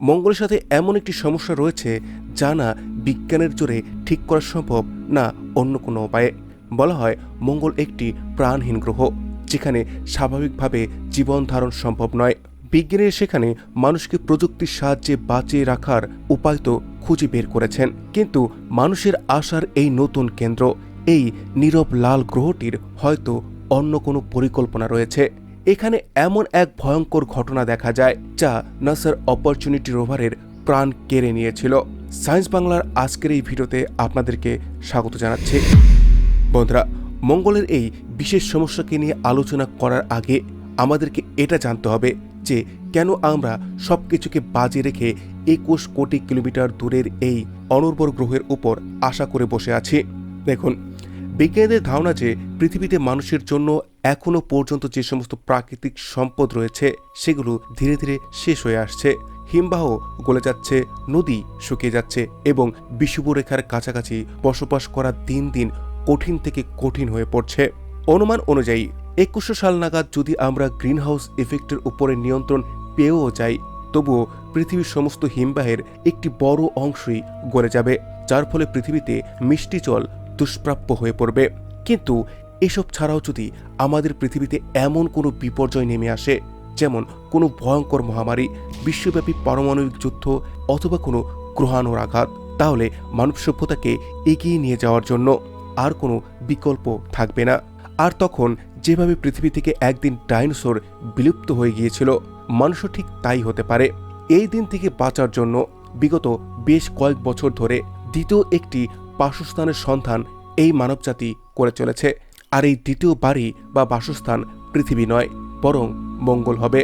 মঙ্গলের সাথে এমন একটি সমস্যা রয়েছে যা না বিজ্ঞানের জোরে ঠিক করা সম্ভব, না অন্য কোনো উপায়ে। বলা হয়, মঙ্গল একটি প্রাণহীন গ্রহ, যেখানে স্বাভাবিকভাবে জীবন ধারণ সম্ভব নয়। বিজ্ঞানীরা সেখানে মানুষকে প্রযুক্তির সাহায্যে বাঁচিয়ে রাখার উপায় তো খুঁজে বের করেছেন। কিন্তু মানুষের আশার এই নতুন কেন্দ্র, এই নীরব লাল গ্রহটির হয়তো অন্য কোনো পরিকল্পনা রয়েছে। এখানে এমন এক ভয়ঙ্কর ঘটনা দেখা যায়, যা নাসার অপরচুনিটি রোভারের প্রাণ কেড়ে নিয়েছিল। সায়েন্স বাংলার আজকের এই ভিডিওতে আপনাদেরকে স্বাগত জানাচ্ছি। বন্ধুরা, মঙ্গলের এই বিশেষ সমস্যাকে নিয়ে আলোচনা করার আগে আমাদেরকে এটা জানতে হবে যে কেন আমরা সব কিছুকে বাজে রেখে একুশ কোটি কিলোমিটার দূরের এই অনুর্বর গ্রহের উপর আশা করে বসে আছি। দেখুন বিজ্ঞানীদের ধারণা যে পৃথিবীতে মানুষের জন্য এখনও পর্যন্ত যে সমস্ত প্রাকৃতিক সম্পদ রয়েছে, সেগুলো ধীরে ধীরে শেষ হয়ে আসছে। হিমবাহ গলে যাচ্ছে, নদী শুকিয়ে যাচ্ছে এবং বিষুবরেখার কাছাকাছি বসবাস করা দিন দিন কঠিন থেকে কঠিন হয়ে পড়ছে। অনুমান অনুযায়ী, একুশশো সাল নাগাদ যদি আমরা গ্রিনহাউস ইফেক্টের উপরে নিয়ন্ত্রণ পেয়েও যাই, তবুও পৃথিবীর সমস্ত হিমবাহের একটি বড় অংশই গলে যাবে, যার ফলে পৃথিবীতে মিষ্টি জল দুষ্প্রাপ্য হয়ে পড়বে। কিন্তু এসব ছাড়াও যদি আমাদের পৃথিবীতে এমন কোনো বিপর্যয় নেমে আসে, যেমন কোনো ভয়ঙ্কর মহামারী, বিশ্বব্যাপী পারমাণবিক যুদ্ধ অথবা কোনো গ্রহাণুর আঘাত, তাহলে মানব সভ্যতাকে এগিয়ে নিয়ে যাওয়ার জন্য আর কোনো বিকল্প থাকবে না। আর তখন যেভাবে পৃথিবী থেকে একদিন ডাইনোসর বিলুপ্ত হয়ে গিয়েছিল, মানুষও ঠিক তাই হতে পারে। এই দিন থেকে বাঁচার জন্য বিগত বেশ কয়েক বছর ধরে দ্বিতীয় একটি বাসস্থানের সন্ধান এই মানবজাতি করে চলেছে। আর এই দ্বিতীয় বাড়ি বা বাসস্থান পৃথিবী নয়, বরং মঙ্গল হবে।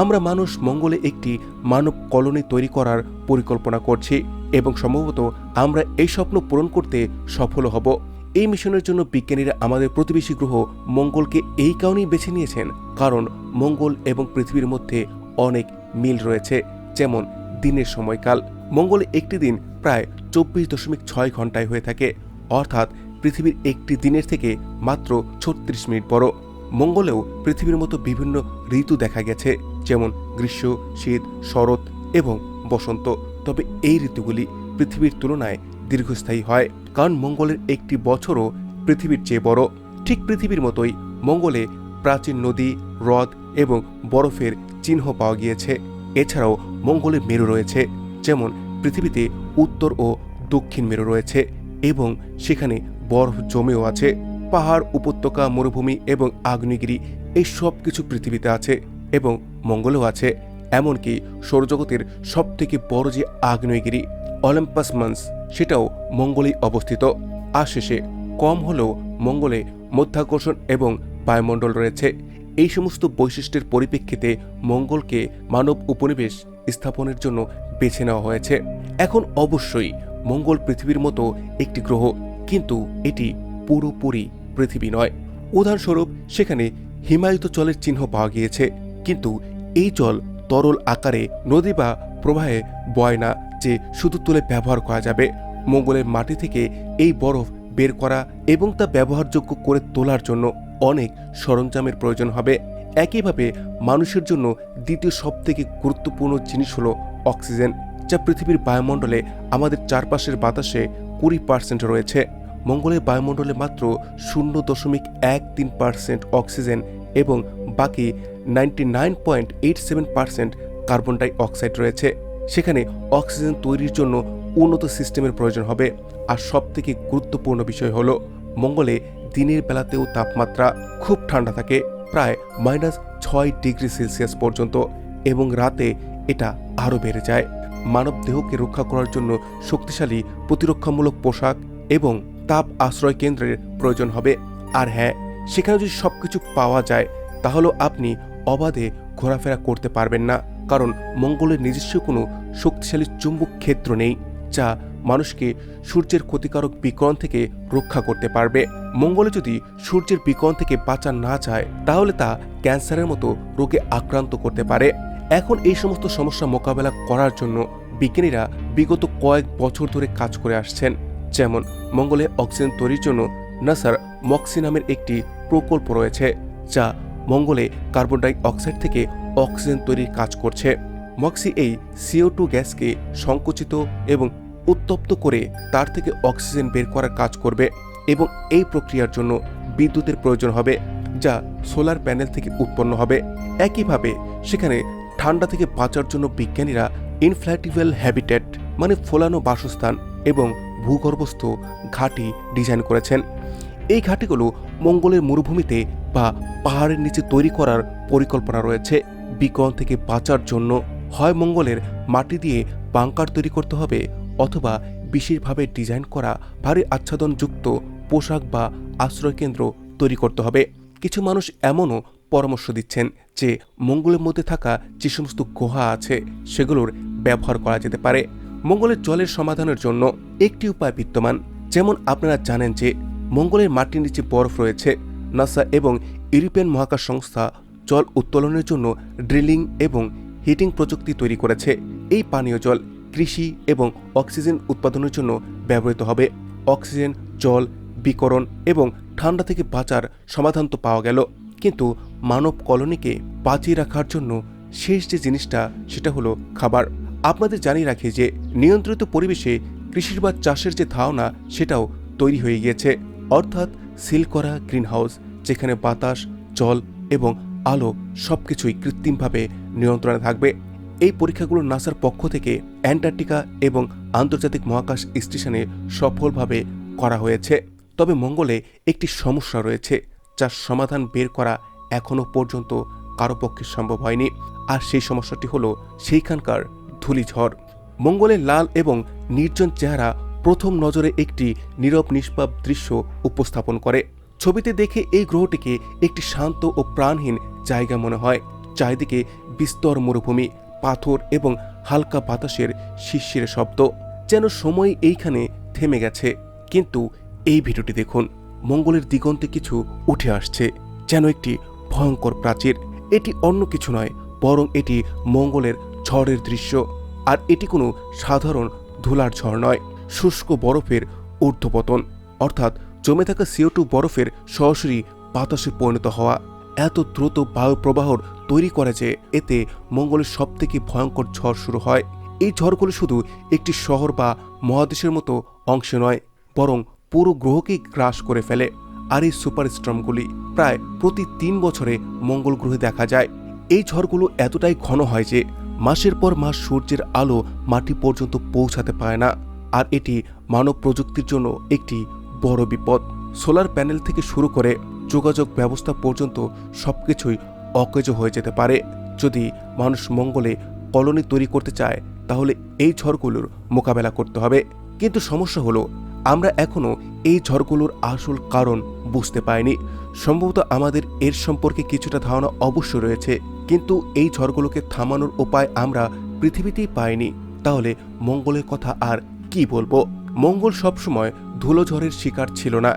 আমরা মানুষ মঙ্গলে একটি মানব কলোনি তৈরি করার পরিকল্পনা করছি এবং সম্ভবত আমরা এই স্বপ্ন পূরণ করতে সফল হব। এই মিশনের জন্য বিজ্ঞানীরা আমাদের প্রতিবেশী গ্রহ মঙ্গলকে এই কারণেই বেছে নিয়েছেন, কারণ মঙ্গল এবং পৃথিবীর মধ্যে অনেক মিল রয়েছে, যেমন দিনের সময়কাল। মঙ্গলে একটি দিন প্রায় চব্বিশ দশমিক ছয় ঘন্টায় হয়ে থাকে। অর্থাৎ পৃথিবীর একটি দিনের থেকে মাত্র ছত্রিশ মিনিট বড়। মঙ্গলেও পৃথিবীর মতো বিভিন্ন ঋতু দেখা গেছে, যেমন গ্রীষ্ম, শীত, শরৎ এবং বসন্ত। তবে এই ঋতুগুলি পৃথিবীর তুলনায় দীর্ঘস্থায়ী হয়, কারণ মঙ্গলের একটি বছরও পৃথিবীর চেয়ে বড়। ঠিক পৃথিবীর মতোই মঙ্গলে প্রাচীন নদী, হ্রদ এবং বরফের চিহ্ন পাওয়া গিয়েছে। এছাড়াও মঙ্গলে মেরু রয়েছে, যেমন পৃথিবীতে উত্তর ও দক্ষিণ মেরু রয়েছে এবং সেখানে বরফ জমেও আছে, পাহাড়, উপত্যকা, মরুভূমি এবং আগ্নেয়গিরি, এই সব কিছু পৃথিবীতে আছে এবং মঙ্গলেও আছে। এমনকি সৌরজগতের সব থেকে বড় যে আগ্নেয়গিরি, অলিম্পাস মান্স, সেটাও মঙ্গলেই অবস্থিত। আর শেষে কম হলেও মঙ্গলে মধ্যাকর্ষণ এবং বায়ুমণ্ডল রয়েছে। এই সমস্ত বৈশিষ্ট্যের পরিপ্রেক্ষিতে মঙ্গলকে মানব উপনিবেশ স্থাপনের জন্য বেছে নেওয়া হয়েছে। এখন অবশ্যই মঙ্গল পৃথিবীর মতো একটি গ্রহ কিন্তু এটি পুরোপুরি পৃথিবী নয়। উদাহরণস্বরূপ, সেখানে হিমায়িত জলের চিহ্ন পাওয়া গিয়েছে, কিন্তু এই জল তরল আকারে নদী বা প্রবাহে বয় না, যে শুধু তুলে ব্যবহার করা যাবে। মঙ্গলের মাটি থেকে এই বরফ বের করা এবং তা ব্যবহারযোগ্য করে তোলার জন্য অনেক সরঞ্জামের প্রয়োজন হবে। একইভাবে মানুষের জন্য দ্বিতীয় সবথেকে গুরুত্বপূর্ণ জিনিস হলো অক্সিজেন, যা পৃথিবীর বায়ুমণ্ডলে আমাদের চারপাশের বাতাসে কুড়ি পার্সেন্ট রয়েছে। মঙ্গলের বায়ুমণ্ডলে মাত্র শূন্য দশমিক এক তিন পার্সেন্ট অক্সিজেন এবং বাকি ninety nine point eight seven percent carbon dioxide রয়েছে। সেখানে অক্সিজেন তৈরির জন্য উন্নত সিস্টেমের প্রয়োজন হবে। আর সবথেকে গুরুত্বপূর্ণ বিষয় হলো, মঙ্গলে দিনের বেলাতেও তাপমাত্রা খুব ঠান্ডা থাকে, প্রায় মাইনাস ছয় ডিগ্রি সেলসিয়াস পর্যন্ত এবং রাতে এটা আরও বেড়ে যায়। মানব দেহকে রক্ষা করার জন্য শক্তিশালী প্রতিরক্ষামূলক পোশাক এবং তাপ আশ্রয় কেন্দ্রের প্রয়োজন হবে। আর হ্যাঁ সেখানে যদি সবকিছু পাওয়া যায়, তাহলেও আপনি অবাধে ঘোরাফেরা করতে পারবেন না। কারণ মঙ্গলের নিজস্ব কোনো শক্তিশালী চুম্বক ক্ষেত্র নেই, যা মানুষকে সূর্যের ক্ষতিকারক বিকরণ থেকে রক্ষা করতে পারবে। মঙ্গলে যদি সূর্যের বিকরণ থেকে বাঁচা না যায়, তাহলে তা ক্যান্সারের মতো রোগে আক্রান্ত করতে পারে। এখন এই সমস্ত সমস্যা মোকাবেলা করার জন্য বিজ্ঞানীরা বিগত কয়েক বছর ধরে কাজ করে আসছেন। যেমন মঙ্গলে অক্সিজেন তৈরির জন্য নাসার মক্সি নামের একটি প্রকল্প রয়েছে, যা মঙ্গলে কার্বন ডাই অক্সাইড থেকে অক্সিজেন তৈরির কাজ করছে। মক্সি এই সিও টু গ্যাসকে সংকুচিত এবং উত্তপ্ত করে তার থেকে অক্সিজেন বের করার কাজ করবে এবং এই প্রক্রিয়ার জন্য বিদ্যুতের প্রয়োজন হবে, যা সোলার প্যানেল থেকে উৎপন্ন হবে। একইভাবে সেখানে ঠান্ডা থেকে বাঁচার জন্য বিজ্ঞানীরা ইনফ্ল্যাটিভেল হ্যাবিটেট মানে ফোলানো বাসস্থান এবং ভূগর্ভস্থ ঘাঁটি ডিজাইন করেছেন। এই ঘাঁটিগুলো মঙ্গলের মরুভূমিতে বা পাহাড়ের নিচে তৈরি করার পরিকল্পনা রয়েছে। বিকন থেকে বাঁচার জন্য হয় মঙ্গলের মাটি দিয়ে বাংকার তৈরি করতে হবে অথবা বিশেষভাবে ডিজাইন করা ভারী আচ্ছাদনযুক্ত পোশাক বা আশ্রয়কেন্দ্র তৈরি করতে হবে। কিছু মানুষ এমনও পরামর্শ দিচ্ছেন। যে মঙ্গলের মধ্যে থাকা যে সমস্ত গুহা আছে, সেগুলোর ব্যবহার করা যেতে পারে। মঙ্গলের জলের সমাধানের জন্য একটি উপায় বিদ্যমান। যেমন আপনারা জানেন যে মঙ্গলের মাটির নিচে বরফ রয়েছে। নাসা এবং ইউরোপিয়ান মহাকাশ সংস্থা জল উত্তোলনের জন্য ড্রিলিং এবং হিটিং প্রযুক্তি তৈরি করেছে। এই পানীয় জল কৃষি এবং অক্সিজেন উৎপাদনের জন্য ব্যবহৃত হবে। অক্সিজেন, জল, বিকরণ এবং ঠান্ডা থেকে বাঁচার সমাধান তো পাওয়া গেল। কিন্তু মানব কলোনিকে বাঁচিয়ে রাখার জন্য শেষ যে জিনিসটা, সেটা হলো খাবার। আপনাদের জানিয়ে রাখি যে, নিয়ন্ত্রিত পরিবেশে কৃষির বা চাষের যে ধারণা, সেটাও তৈরি হয়ে গিয়েছে। অর্থাৎ সিল করা, গ্রিনহাউস, যেখানে বাতাস, জল এবং আলো সব কিছুই কৃত্রিমভাবে নিয়ন্ত্রণে থাকবে। এই পরীক্ষাগুলো নাসার পক্ষ থেকে অ্যান্টার্কটিকা এবং আন্তর্জাতিক মহাকাশ স্টেশনে সফলভাবে করা হয়েছে। তবে মঙ্গলে একটি সমস্যা রয়েছে। যার সমাধান বের করা এখনও পর্যন্ত কারও পক্ষে সম্ভব হয়নি। আর সেই সমস্যাটি হলো সেইখানকার ধূলিঝড়। মঙ্গলের লাল এবং নির্জন চেহারা প্রথম নজরে একটি নীরব নিষ্পাপ দৃশ্য উপস্থাপন করে। ছবিতে দেখে এই গ্রহটিকে একটি শান্ত ও প্রাণহীন জায়গা মনে হয়। চারিদিকে বিস্তর মরুভূমি, পাথর এবং হালকা বাতাসের শিরশির শব্দ। যেন সময় এইখানে থেমে গেছে। কিন্তু এই ভিডিওটি দেখুন। মঙ্গলের দিগন্তে কিছু উঠে আসছে, যেন একটি ভয়ঙ্কর প্রাচীর। এটি অন্য কিছু নয়, বরং এটি মঙ্গলের ঝড়ের দৃশ্য। আর এটি কোনো সাধারণ ধুলার ঝড় নয়, শুষ্ক বরফের ঊর্ধ্বপতন, অর্থাৎ জমে থাকা সিও টু বরফের সরাসরি বাতাসে পরিণত হওয়া। এত দ্রুত বায়ু প্রবাহর তৈরি করে যে এতে মঙ্গলের সবথেকে ভয়ঙ্কর ঝড় শুরু হয়। এই ঝড়গুলো শুধু একটি শহর বা মহাদেশের মতো অংশ নয়, বরং পুরো গ্রহকেই গ্রাস করে ফেলে। আর এই সুপার স্ট্রমগুলি প্রায় প্রতি তিন বছরে মঙ্গল গ্রহে দেখা যায়। এই ঝড়গুলো এতটাই ঘন হয় যে মাসের পর মাস সূর্যের আলো মাটি পর্যন্ত পৌঁছাতে পারে না। আর এটি মানব প্রযুক্তির জন্য একটি বড় বিপদ। সোলার প্যানেল থেকে শুরু করে যোগাযোগ ব্যবস্থা পর্যন্ত সব কিছুই অকেজ হয়ে যেতে পারে। যদি মানুষ মঙ্গলে কলোনি তৈরি করতে চায়, তাহলে এই ঝড়গুলোর মোকাবেলা করতে হবে। কিন্তু সমস্যা হলো আমরা এখনও এই ঝড়গুলোর আসল কারণ বুঝতে পাইনি। সম্ভবত আমাদের এর সম্পর্কে কিছুটা ধারণা অবশ্য রয়েছে, কিন্তু এই ঝড়গুলোকে থামানোর উপায় আমরা পৃথিবীতেই পাইনি। তাহলে মঙ্গলের কথা আর কি বলব? মঙ্গল সবসময় ধুলো ঝড়ের শিকার ছিল না।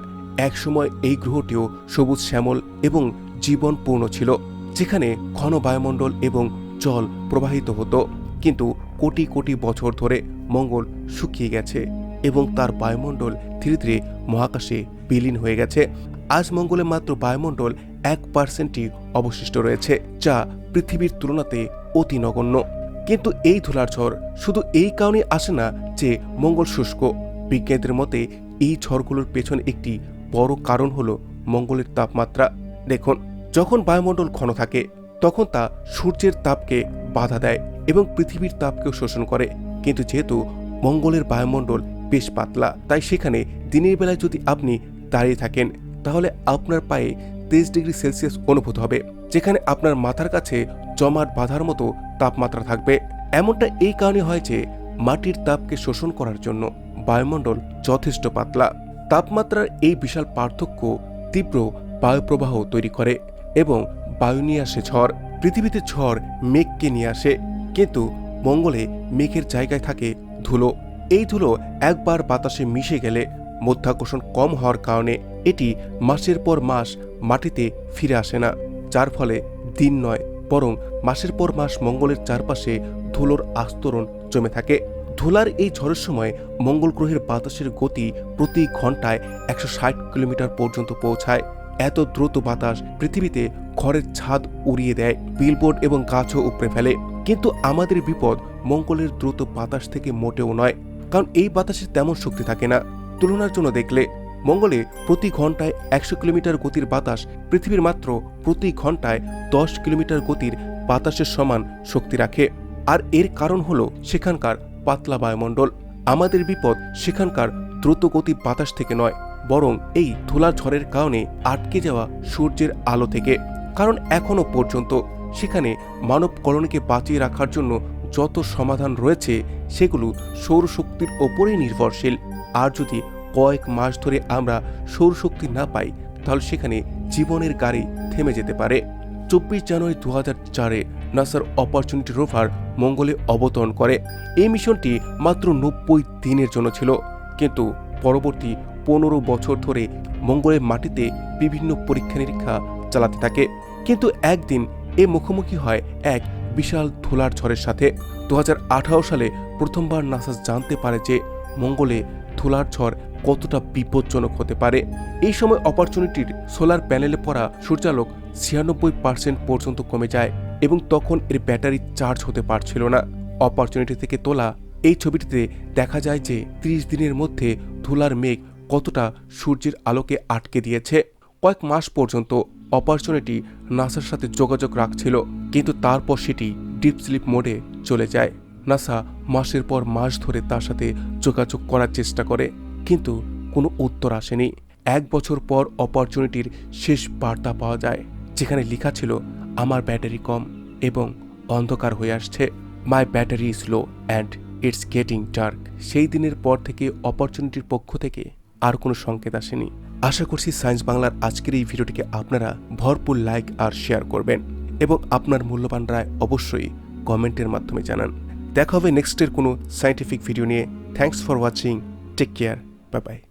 একসময় এই গ্রহটিও সবুজ শ্যামল এবং জীবনপূর্ণ ছিল, যেখানে ঘন বায়ুমণ্ডল এবং জল প্রবাহিত হতো। কিন্তু কোটি কোটি বছর ধরে মঙ্গল শুকিয়ে গেছে। এবং তার বায়ুমণ্ডল ধীরে ধীরে মহাকাশে বিলীন হয়ে গেছে। আজ মঙ্গলে মাত্র বায়ুমণ্ডল এক পার্সেন্টই অবশিষ্ট রয়েছে, যা পৃথিবীর তুলনাতে অতি নগণ্য। কিন্তু এই ধুলার ঝড় শুধু এই কারণে আসে না যে মঙ্গল শুষ্ক। বিজ্ঞানীদের মতে, এই ঝড়গুলোর পেছনে একটি বড় কারণ হলো মঙ্গলের তাপমাত্রা। দেখুন, যখন বায়ুমণ্ডল ঘন থাকে, তখন তা সূর্যের তাপকে বাধা দেয় এবং পৃথিবীর তাপকেও শোষণ করে। কিন্তু যেহেতু মঙ্গলের বায়ুমণ্ডল বেশ পাতলা। তাই সেখানে দিনের বেলায় যদি আপনি দাঁড়িয়ে থাকেন, তাহলে আপনার পায়ে তেইশ ডিগ্রি সেলসিয়াস অনুভূত হবে, যেখানে আপনার মাথার কাছে জমাট বাঁধার মতো তাপমাত্রা থাকবে। এমনটা এই কারণে হয় যে মাটির তাপকে শোষণ করার জন্য বায়ুমণ্ডল যথেষ্ট পাতলা। তাপমাত্রার এই বিশাল পার্থক্য তীব্র বায়ুপ্রবাহ তৈরি করে এবং বায়ু নিয়ে আসে ঝড়। পৃথিবীতে ঝড় মেঘকে নিয়ে আসে, কিন্তু মঙ্গলে মেঘের জায়গায় থাকে ধুলো। এই ধুলো একবার বাতাসে মিশে গেলে মধ্যাকর্ষণ কম হওয়ার কারণে এটি মাসের পর মাস মাটিতে ফিরে আসে না, যার ফলে দিন নয়, বরং মাসের পর মাস মঙ্গলের চারপাশে ধুলোর আস্তরণ জমে থাকে। ধুলার এই ঝড়ের সময় মঙ্গল গ্রহের বাতাসের গতি প্রতি ঘন্টায় একশো ষাট কিলোমিটার পর্যন্ত পৌঁছায়। এত দ্রুত বাতাস পৃথিবীতে ঘরের ছাদ উড়িয়ে দেয়, বিলবোর্ড এবং গাছও উপড়ে ফেলে। কিন্তু আমাদের বিপদ মঙ্গলের দ্রুত বাতাস থেকে মোটেও নয়। কারণ এই বাতাসে তেমন শক্তি থাকে না। তুলনার জন্য দেখলে, মঙ্গলে প্রতি ঘন্টায় একশো কিলোমিটার গতির বাতাস পৃথিবীর মাত্র প্রতি ঘন্টায় দশ কিলোমিটার গতির বাতাসের সমান শক্তি রাখে। আর এর কারণ হলো সেখানকার পাতলা বায়ুমণ্ডল। আমাদের বিপদ সেখানকার দ্রুতগতি বাতাস থেকে নয়, বরং এই ধুলার ঝড়ের কারণে আটকে যাওয়া সূর্যের আলো থেকে। কারণ এখনও পর্যন্ত সেখানে মানব কলোনিকে বাঁচিয়ে রাখার জন্য যত সমাধান রয়েছে, সেগুলো সৌরশক্তির ওপরেই নির্ভরশীল। আর যদি কয়েক মাস ধরে আমরা সৌরশক্তি না পাই, তাহলে সেখানে জীবনের গাড়ি থেমে যেতে পারে। চব্বিশ জানুয়ারি দু হাজার চারে নাসার অপরচুনিটি রোভার মঙ্গলে অবতরণ করে। এই মিশনটি মাত্র নব্বই দিনের জন্য ছিল। কিন্তু পরবর্তী পনেরো বছর ধরে মঙ্গলের মাটিতে বিভিন্ন পরীক্ষা নিরীক্ষা চালাতে থাকে। কিন্তু একদিন এ মুখোমুখি হয় এক বিশাল ধুলার ঝড়ের সাথে দু হাজার আঠারো সালে প্রথমবার নাসা জানতে পারে যে মঙ্গলে ধুলার ঝড় কতটা বিপজ্জনক হতে পারে। এই সময় অপরচুনিটির সোলার প্যানেলে পড়া সূর্যালোক ছিয়ানব্বই পার্সেন্ট পর্যন্ত কমে যায় এবং তখন এর ব্যাটারি চার্জ হতে পারছিল না। অপরচুনিটি থেকে তোলা এই ছবিটিতে দেখা যায় যে ত্রিশ দিনের মধ্যে ধুলার মেঘ কতটা সূর্যের আলোকে আটকে দিয়েছে। কয়েক মাস পর্যন্ত অপরচুনিটি নাসার সাথে যোগাযোগ রাখছিল, কিন্তু তারপর সেটি ডিপ স্লিপ মোডে চলে যায়। নাসা মাসের পর মাস ধরে তার সাথে যোগাযোগ করার চেষ্টা করে, কিন্তু কোনো উত্তর আসেনি। এক বছর পর অপরচুনিটির শেষ বার্তা পাওয়া যায়, যেখানে লেখা ছিল, আমার ব্যাটারি কম এবং অন্ধকার হয়ে আসছে। My battery is low and it's getting dark সেই দিনের পর থেকে অপরচুনিটির পক্ষ থেকে আর কোনো সংকেত আসেনি। আশা করছি সায়েন্স বাংলার আজকের এই ভিডিওটিকে আপনারা ভরপুর লাইক আর শেয়ার করবেন এবং আপনার মূল্যবান রায় অবশ্যই কমেন্টের মাধ্যমে জানান। দেখা হবে নেক্সটের কোনো সায়েন্টিফিক ভিডিও নিয়ে। Thanks for watching take care bye bye